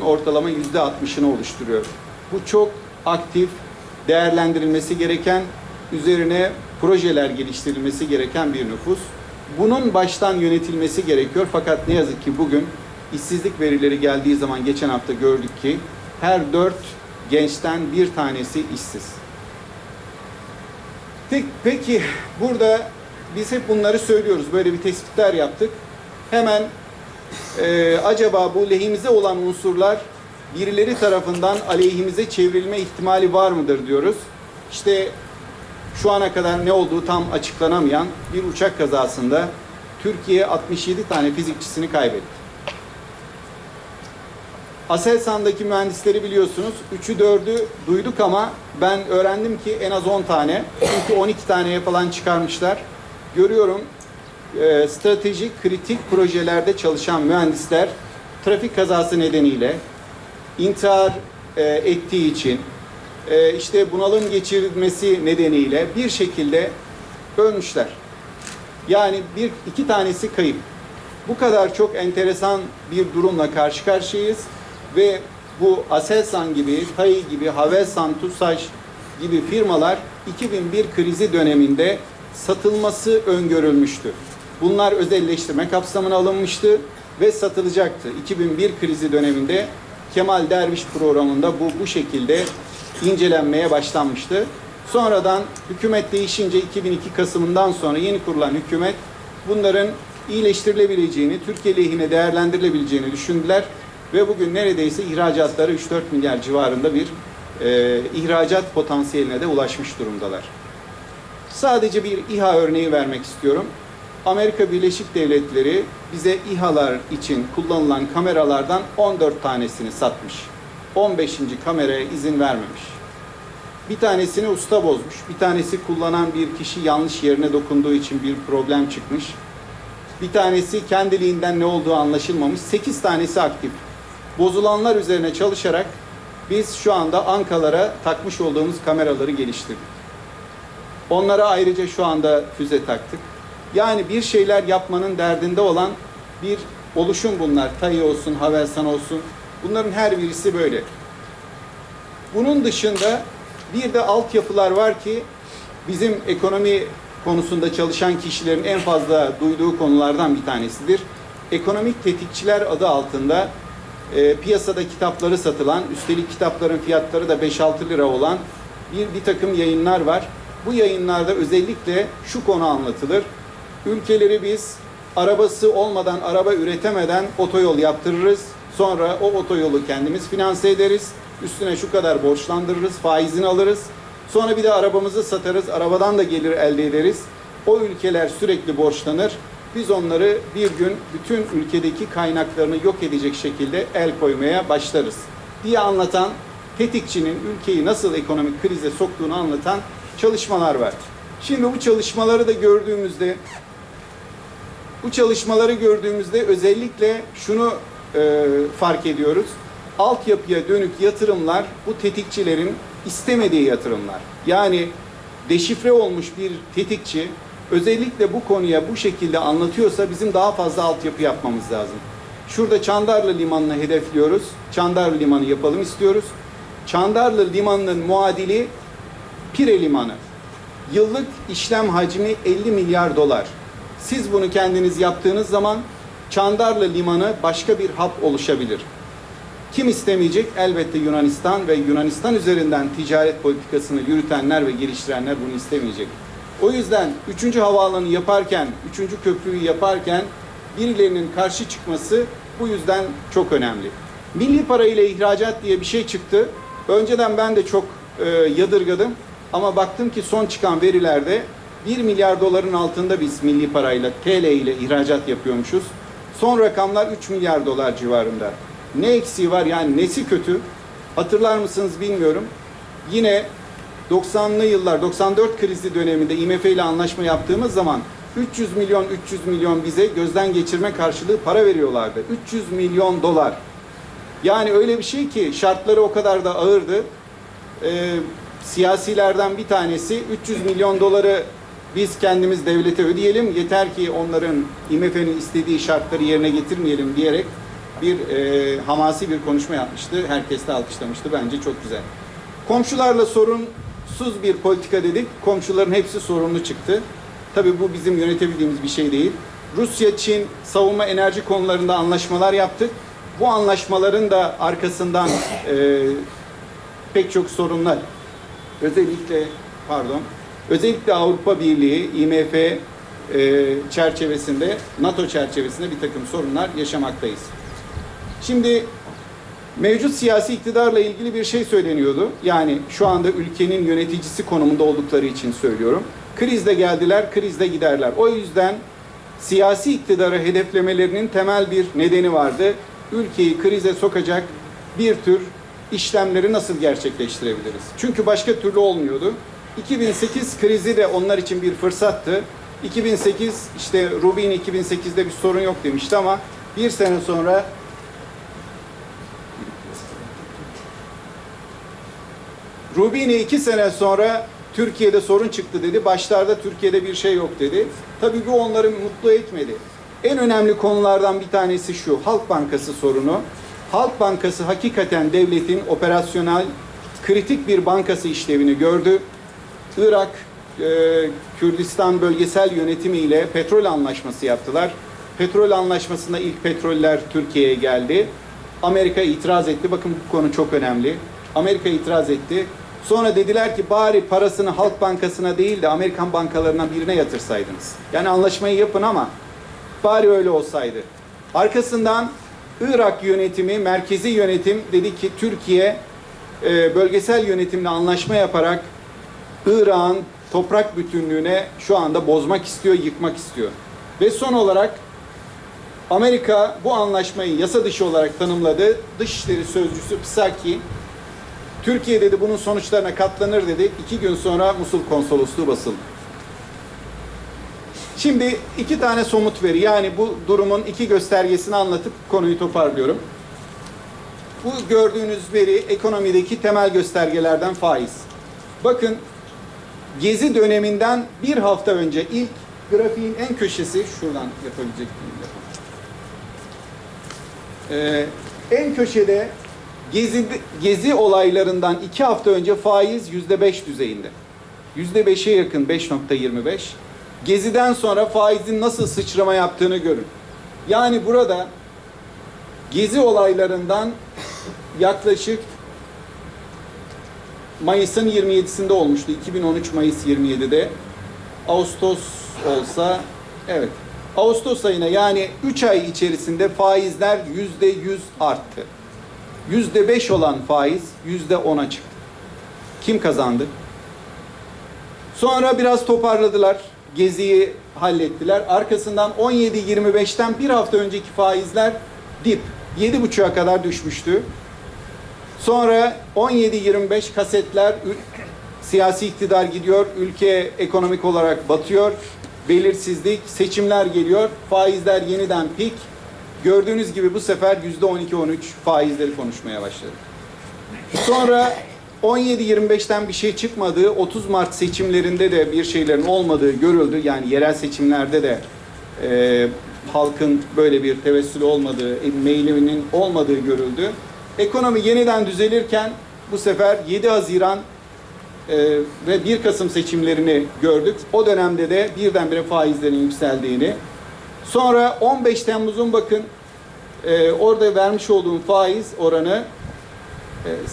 ortalama yüzde 60'ını oluşturuyor. Bu çok aktif, değerlendirilmesi gereken, üzerine projeler geliştirilmesi gereken bir nüfus. Bunun baştan yönetilmesi gerekiyor fakat ne yazık ki bugün işsizlik verileri geldiği zaman geçen hafta gördük ki her dört gençten bir tanesi işsiz. Peki burada biz hep bunları söylüyoruz. Böyle bir tespitler yaptık. Hemen e, acaba bu lehimize olan unsurlar birileri tarafından aleyhimize çevrilme ihtimali var mıdır diyoruz. İşte şu ana kadar ne olduğu tam açıklanamayan bir uçak kazasında Türkiye 67 tane fizikçisini kaybetti. Aselsan'daki mühendisleri biliyorsunuz. 3'ü 4'ü duyduk ama ben öğrendim ki en az 10 tane. Çünkü 12 taneye falan çıkarmışlar. Görüyorum e, stratejik kritik projelerde çalışan mühendisler trafik kazası nedeniyle intihar e, ettiği için e, işte bunalım geçirmesi nedeniyle bir şekilde ölmüşler. Yani bir iki tanesi kayıp. Bu kadar çok enteresan bir durumla karşı karşıyayız ve bu Aselsan gibi, TAI gibi, Havelsan, TUSAŞ gibi firmalar 2001 krizi döneminde satılması öngörülmüştü. Bunlar özelleştirme kapsamına alınmıştı ve satılacaktı. 2001 krizi döneminde Kemal Derviş programında bu bu şekilde incelenmeye başlanmıştı. Sonradan hükümet değişince 2002 Kasım'ından sonra yeni kurulan hükümet bunların iyileştirilebileceğini, Türkiye lehine değerlendirilebileceğini düşündüler ve bugün neredeyse ihracatları 3-4 milyar civarında bir e, ihracat potansiyeline de ulaşmış durumdalar. Sadece bir İHA örneği vermek istiyorum. Amerika Birleşik Devletleri bize İHA'lar için kullanılan kameralardan 14 tanesini satmış. 15. kameraya izin vermemiş. Bir tanesini usta bozmuş. Bir tanesi kullanan bir kişi yanlış yerine dokunduğu için bir problem çıkmış. Bir tanesi kendiliğinden ne olduğu anlaşılmamış. 8 tanesi aktif. Bozulanlar üzerine çalışarak biz şu anda Ankalara takmış olduğumuz kameraları geliştirdik. Onlara ayrıca şu anda füze taktık. Yani bir şeyler yapmanın derdinde olan bir oluşum bunlar. TAI olsun, Havelsan olsun. Bunların her birisi böyle. Bunun dışında bir de altyapılar var ki bizim ekonomi konusunda çalışan kişilerin en fazla duyduğu konulardan bir tanesidir. Ekonomik tetikçiler adı altında e, piyasada kitapları satılan, üstelik kitapların fiyatları da 5-6 lira olan bir, bir takım yayınlar var. Bu yayınlarda özellikle şu konu anlatılır. Ülkeleri biz arabası olmadan, araba üretemeden otoyol yaptırırız. Sonra o otoyolu kendimiz finanse ederiz. Üstüne şu kadar borçlandırırız, faizini alırız. Sonra bir de arabamızı satarız, arabadan da gelir elde ederiz. O ülkeler sürekli borçlanır. Biz onları bir gün bütün ülkedeki kaynaklarını yok edecek şekilde el koymaya başlarız diye anlatan, tetikçinin ülkeyi nasıl ekonomik krize soktuğunu anlatan çalışmalar var. Şimdi bu çalışmaları da gördüğümüzde bu çalışmaları gördüğümüzde özellikle şunu e, fark ediyoruz. Altyapıya dönük yatırımlar bu tetikçilerin istemediği yatırımlar. Yani deşifre olmuş bir tetikçi özellikle bu konuya bu şekilde anlatıyorsa bizim daha fazla altyapı yapmamız lazım. Şurada Çandarlı Limanı'nı hedefliyoruz. Çandarlı Limanı yapalım istiyoruz. Çandarlı Limanı'nın muadili Pire Limanı. Yıllık işlem hacmi 50 milyar dolar. Siz bunu kendiniz yaptığınız zaman Çandarlı Limanı başka bir hap oluşabilir. Kim istemeyecek? Elbette Yunanistan ve Yunanistan üzerinden ticaret politikasını yürütenler ve geliştirenler bunu istemeyecek. O yüzden 3. havaalanı yaparken, 3. köprüyü yaparken birilerinin karşı çıkması bu yüzden çok önemli. Milli para ile ihracat diye bir şey çıktı. Önceden ben de çok e, yadırgadım ama baktım ki son çıkan verilerde 1 milyar doların altında biz milli parayla TL ile ihracat yapıyormuşuz. Son rakamlar 3 milyar dolar civarında. Ne eksiği var yani nesi kötü? Hatırlar mısınız bilmiyorum. Yine 90'lı yıllar 94 krizi döneminde IMF ile anlaşma yaptığımız zaman 300 milyon 300 milyon bize gözden geçirme karşılığı para veriyorlardı. 300 milyon dolar. Yani öyle bir şey ki şartları o kadar da ağırdı. Ee, siyasilerden bir tanesi 300 milyon doları biz kendimiz devlete ödeyelim yeter ki onların IMF'nin istediği şartları yerine getirmeyelim diyerek bir e, hamasi bir konuşma yapmıştı. Herkes de alkışlamıştı. Bence çok güzel. Komşularla sorunsuz bir politika dedik. Komşuların hepsi sorunlu çıktı. Tabii bu bizim yönetebildiğimiz bir şey değil. Rusya, Çin savunma enerji konularında anlaşmalar yaptık. Bu anlaşmaların da arkasından e, pek çok sorunlar özellikle pardon özellikle Avrupa Birliği IMF e, çerçevesinde NATO çerçevesinde bir takım sorunlar yaşamaktayız. Şimdi mevcut siyasi iktidarla ilgili bir şey söyleniyordu. Yani şu anda ülkenin yöneticisi konumunda oldukları için söylüyorum. Krizde geldiler, krizde giderler. O yüzden siyasi iktidarı hedeflemelerinin temel bir nedeni vardı. Ülkeyi krize sokacak bir tür işlemleri nasıl gerçekleştirebiliriz? Çünkü başka türlü olmuyordu. 2008 krizi de onlar için bir fırsattı. 2008 işte Rubin 2008'de bir sorun yok demişti ama bir sene sonra Rubini iki sene sonra Türkiye'de sorun çıktı dedi. Başlarda Türkiye'de bir şey yok dedi. Tabii bu onları mutlu etmedi. En önemli konulardan bir tanesi şu. Halk Bankası sorunu. Halk Bankası hakikaten devletin operasyonel kritik bir bankası işlevini gördü. Irak, e, Kürdistan bölgesel yönetimi ile petrol anlaşması yaptılar. Petrol anlaşmasında ilk petroller Türkiye'ye geldi. Amerika itiraz etti. Bakın bu konu çok önemli. Amerika itiraz etti. Sonra dediler ki bari parasını Halk Bankası'na değil de Amerikan bankalarından birine yatırsaydınız. Yani anlaşmayı yapın ama bari öyle olsaydı. Arkasından Irak yönetimi, merkezi yönetim dedi ki Türkiye e, bölgesel yönetimle anlaşma yaparak Irak'ın toprak bütünlüğüne şu anda bozmak istiyor, yıkmak istiyor. Ve son olarak Amerika bu anlaşmayı yasa dışı olarak tanımladı. Dışişleri Sözcüsü Psaki, Türkiye dedi bunun sonuçlarına katlanır dedi. İki gün sonra Musul konsolosluğu basıldı. Şimdi iki tane somut veri yani bu durumun iki göstergesini anlatıp konuyu toparlıyorum. Bu gördüğünüz veri ekonomideki temel göstergelerden faiz. Bakın Gezi döneminden bir hafta önce ilk grafiğin en köşesi şuradan yapabilecek miyim? Ee, en köşede Gezi, gezi olaylarından iki hafta önce faiz yüzde beş düzeyinde. Yüzde beşe yakın 5.25. Geziden sonra faizin nasıl sıçrama yaptığını görün. Yani burada gezi olaylarından yaklaşık Mayıs'ın 27'sinde olmuştu. 2013 Mayıs 27'de. Ağustos olsa evet. Ağustos ayına yani 3 ay içerisinde faizler %100 arttı. %5 olan faiz %10'a çıktı. Kim kazandı? Sonra biraz toparladılar. Geziyi hallettiler. Arkasından 17-25'ten bir hafta önceki faizler dip. 7,5'a kadar düşmüştü. Sonra 17-25 kasetler siyasi iktidar gidiyor, ülke ekonomik olarak batıyor, belirsizlik, seçimler geliyor, faizler yeniden pik. Gördüğünüz gibi bu sefer %12-13 faizleri konuşmaya başladı. Sonra 17-25'ten bir şey çıkmadığı, 30 Mart seçimlerinde de bir şeylerin olmadığı görüldü. Yani yerel seçimlerde de e, halkın böyle bir tevessülü olmadığı, e, meyliminin olmadığı görüldü. Ekonomi yeniden düzelirken bu sefer 7 Haziran e, ve 1 Kasım seçimlerini gördük. O dönemde de birdenbire faizlerin yükseldiğini. Sonra 15 Temmuz'un bakın e, orada vermiş olduğum faiz oranı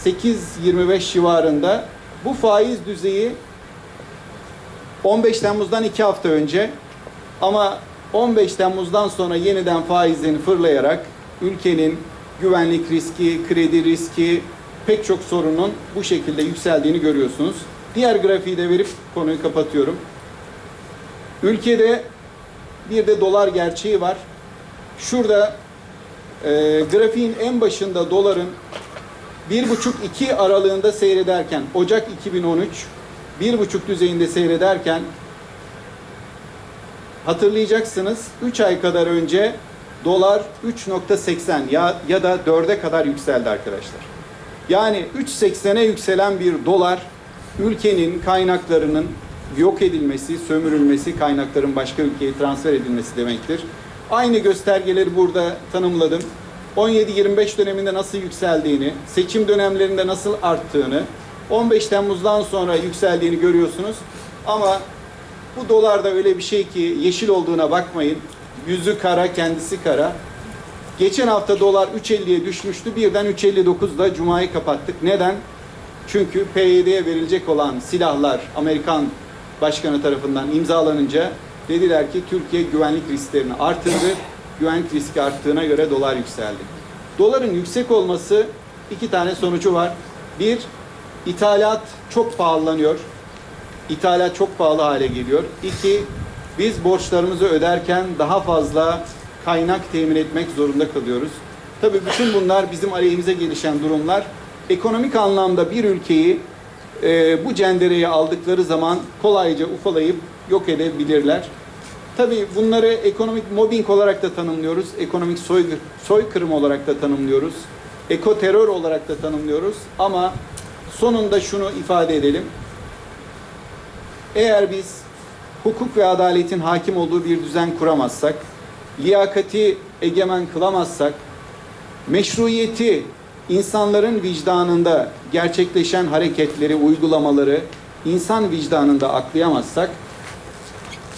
e, 8.25 civarında. Bu faiz düzeyi 15 Temmuz'dan 2 hafta önce ama 15 Temmuz'dan sonra yeniden faizlerini fırlayarak ülkenin güvenlik riski, kredi riski, pek çok sorunun bu şekilde yükseldiğini görüyorsunuz. Diğer grafiği de verip konuyu kapatıyorum. Ülkede bir de dolar gerçeği var. Şurada e, grafiğin en başında doların 1,5-2 aralığında seyrederken Ocak 2013 1,5 düzeyinde seyrederken hatırlayacaksınız 3 ay kadar önce dolar 3.80 ya, ya da 4'e kadar yükseldi arkadaşlar. Yani 3.80'e yükselen bir dolar ülkenin kaynaklarının yok edilmesi, sömürülmesi, kaynakların başka ülkeye transfer edilmesi demektir. Aynı göstergeleri burada tanımladım. 17-25 döneminde nasıl yükseldiğini, seçim dönemlerinde nasıl arttığını, 15 Temmuz'dan sonra yükseldiğini görüyorsunuz. Ama bu dolar da öyle bir şey ki yeşil olduğuna bakmayın. Yüzü kara, kendisi kara. Geçen hafta dolar 3.50'ye düşmüştü. Birden 3.59'da Cuma'yı kapattık. Neden? Çünkü PYD'ye verilecek olan silahlar Amerikan başkanı tarafından imzalanınca dediler ki Türkiye güvenlik risklerini artırdı. Güvenlik riski arttığına göre dolar yükseldi. Doların yüksek olması iki tane sonucu var. Bir, ithalat çok pahalanıyor. İthalat çok pahalı hale geliyor. İki, biz borçlarımızı öderken daha fazla kaynak temin etmek zorunda kalıyoruz. Tabii bütün bunlar bizim aleyhimize gelişen durumlar. Ekonomik anlamda bir ülkeyi e, bu cendereye aldıkları zaman kolayca ufalayıp yok edebilirler. Tabii bunları ekonomik mobbing olarak da tanımlıyoruz, ekonomik soy, soykırım olarak da tanımlıyoruz, ekoterör olarak da tanımlıyoruz ama sonunda şunu ifade edelim. Eğer biz hukuk ve adaletin hakim olduğu bir düzen kuramazsak, liyakati egemen kılamazsak, meşruiyeti insanların vicdanında gerçekleşen hareketleri, uygulamaları insan vicdanında aklayamazsak,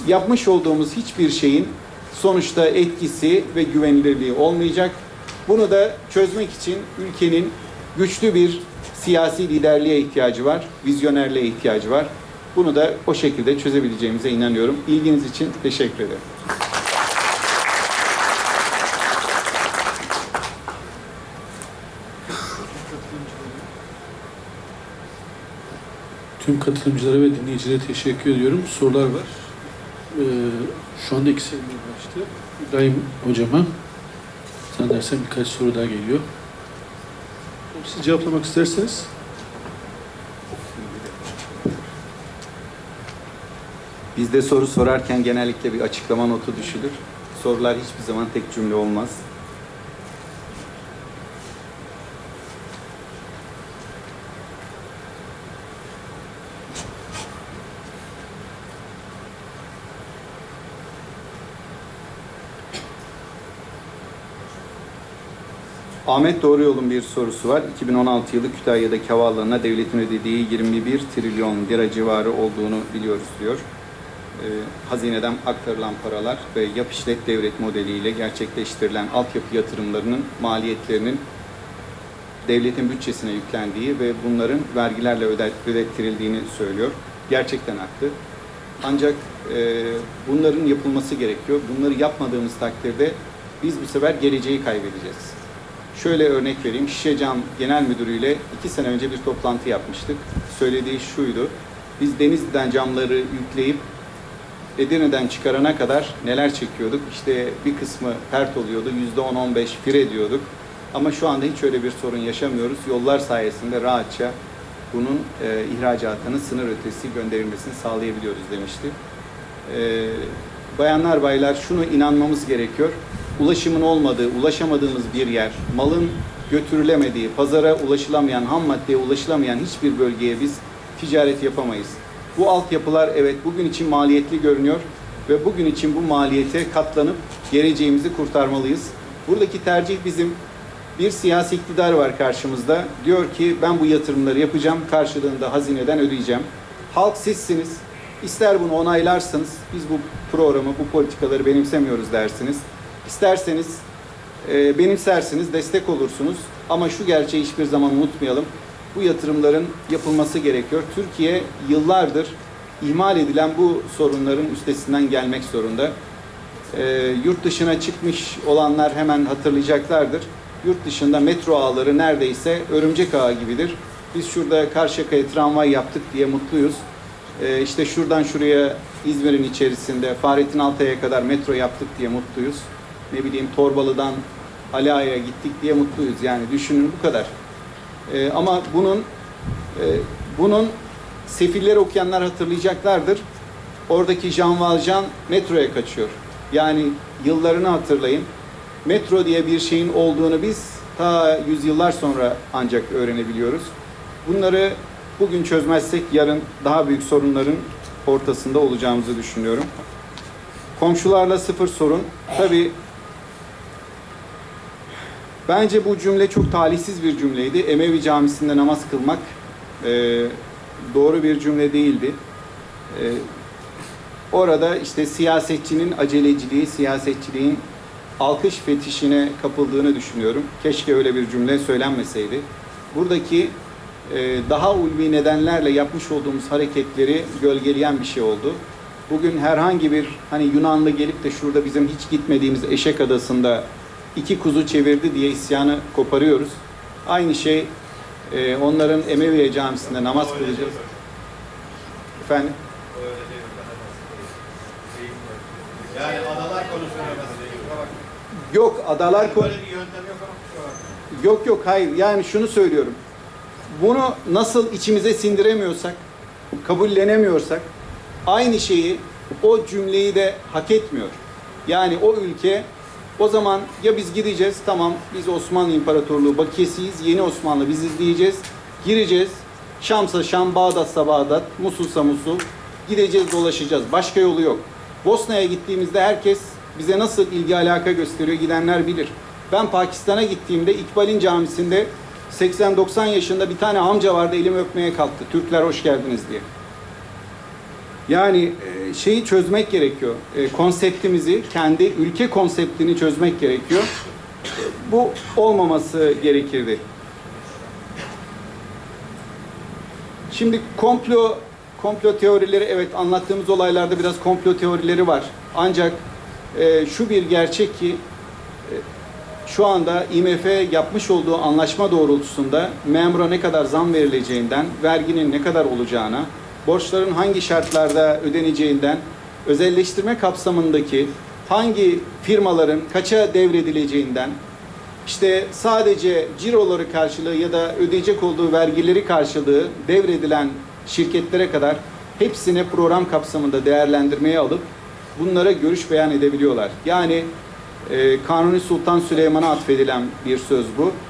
yapmış olduğumuz hiçbir şeyin sonuçta etkisi ve güvenilirliği olmayacak. Bunu da çözmek için ülkenin güçlü bir siyasi liderliğe ihtiyacı var, vizyonerliğe ihtiyacı var. Bunu da o şekilde çözebileceğimize inanıyorum. İlginiz için teşekkür ederim. Tüm katılımcılara ve dinleyicilere teşekkür ediyorum. Sorular var. Ee, şu anda ikisi elime başladı. İbrahim hocama zannedersem birkaç soru daha geliyor. Siz cevaplamak isterseniz. Bizde soru sorarken genellikle bir açıklama notu düşülür. Sorular hiçbir zaman tek cümle olmaz. Ahmet Doğru Yol'un bir sorusu var. 2016 yılı Kütahya'daki havaalanına devletin ödediği 21 trilyon lira civarı olduğunu biliyoruz diyor. Ee, hazineden aktarılan paralar ve yap işlet devlet modeliyle gerçekleştirilen altyapı yatırımlarının maliyetlerinin devletin bütçesine yüklendiği ve bunların vergilerle ödet, ödettirildiğini söylüyor. Gerçekten haklı. Ancak e, bunların yapılması gerekiyor. Bunları yapmadığımız takdirde biz bu sefer geleceği kaybedeceğiz. Şöyle örnek vereyim. Şişecam Genel Müdürü ile iki sene önce bir toplantı yapmıştık. Söylediği şuydu. Biz Denizli'den camları yükleyip Edirne'den çıkarana kadar neler çekiyorduk? İşte bir kısmı pert oluyordu. Yüzde 10-15 fire diyorduk. Ama şu anda hiç öyle bir sorun yaşamıyoruz. Yollar sayesinde rahatça bunun e, ihracatını sınır ötesi gönderilmesini sağlayabiliyoruz demişti. E, bayanlar baylar şunu inanmamız gerekiyor. Ulaşımın olmadığı, ulaşamadığımız bir yer, malın götürülemediği, pazara ulaşılamayan, ham maddeye ulaşılamayan hiçbir bölgeye biz ticaret yapamayız. Bu altyapılar evet bugün için maliyetli görünüyor ve bugün için bu maliyete katlanıp geleceğimizi kurtarmalıyız. Buradaki tercih bizim bir siyasi iktidar var karşımızda. Diyor ki ben bu yatırımları yapacağım, karşılığında hazineden ödeyeceğim. Halk sizsiniz. İster bunu onaylarsınız, biz bu programı, bu politikaları benimsemiyoruz dersiniz. İsterseniz e, benimsersiniz, destek olursunuz. Ama şu gerçeği hiçbir zaman unutmayalım. Bu yatırımların yapılması gerekiyor. Türkiye yıllardır ihmal edilen bu sorunların üstesinden gelmek zorunda. E, yurt dışına çıkmış olanlar hemen hatırlayacaklardır. Yurt dışında metro ağları neredeyse örümcek ağı gibidir. Biz şurada Karşıyaka'ya tramvay yaptık diye mutluyuz. E, işte şuradan şuraya İzmir'in içerisinde Fahrettin Altay'a kadar metro yaptık diye mutluyuz. Ne bileyim Torbalı'dan Ali Ağa'ya gittik diye mutluyuz. Yani düşünün bu kadar. E, ama bunun e, bunun sefilleri okuyanlar hatırlayacaklardır. Oradaki Jean Valjean metroya kaçıyor. Yani yıllarını hatırlayın. Metro diye bir şeyin olduğunu biz ta yüzyıllar sonra ancak öğrenebiliyoruz. Bunları bugün çözmezsek yarın daha büyük sorunların ortasında olacağımızı düşünüyorum. Komşularla sıfır sorun. Tabii Bence bu cümle çok talihsiz bir cümleydi. Emevi Camisi'nde namaz kılmak e, doğru bir cümle değildi. E, orada işte siyasetçinin aceleciliği, siyasetçiliğin alkış fetişine kapıldığını düşünüyorum. Keşke öyle bir cümle söylenmeseydi. Buradaki e, daha ulvi nedenlerle yapmış olduğumuz hareketleri gölgeleyen bir şey oldu. Bugün herhangi bir hani Yunanlı gelip de şurada bizim hiç gitmediğimiz Eşek Adası'nda iki kuzu çevirdi diye isyanı koparıyoruz. Aynı şey e, onların Emeviye Camisi'nde namaz kılacağız. Efendim? Yani adalar konusunda. Yok adalar konu... Yok yok hayır yani şunu söylüyorum. Bunu nasıl içimize sindiremiyorsak, kabullenemiyorsak aynı şeyi o cümleyi de hak etmiyor. Yani o ülke o zaman ya biz gideceğiz tamam biz Osmanlı İmparatorluğu bakiyesiyiz yeni Osmanlı biz izleyeceğiz gireceğiz Şamsa Şam Bağdatsa Bağdat Musulsa Musul gideceğiz dolaşacağız başka yolu yok. Bosna'ya gittiğimizde herkes bize nasıl ilgi alaka gösteriyor gidenler bilir. Ben Pakistan'a gittiğimde İkbal'in camisinde 80-90 yaşında bir tane amca vardı elimi öpmeye kalktı. Türkler hoş geldiniz diye. Yani e, şeyi çözmek gerekiyor. E, Konseptimizi, kendi ülke konseptini çözmek gerekiyor. Bu olmaması gerekirdi. Şimdi komplo komplo teorileri evet anlattığımız olaylarda biraz komplo teorileri var. Ancak e, şu bir gerçek ki e, şu anda IMF yapmış olduğu anlaşma doğrultusunda memura ne kadar zam verileceğinden, verginin ne kadar olacağına, borçların hangi şartlarda ödeneceğinden, özelleştirme kapsamındaki hangi firmaların kaça devredileceğinden, işte sadece ciroları karşılığı ya da ödeyecek olduğu vergileri karşılığı devredilen şirketlere kadar hepsine program kapsamında değerlendirmeye alıp bunlara görüş beyan edebiliyorlar. Yani e, Kanuni Sultan Süleyman'a atfedilen bir söz bu.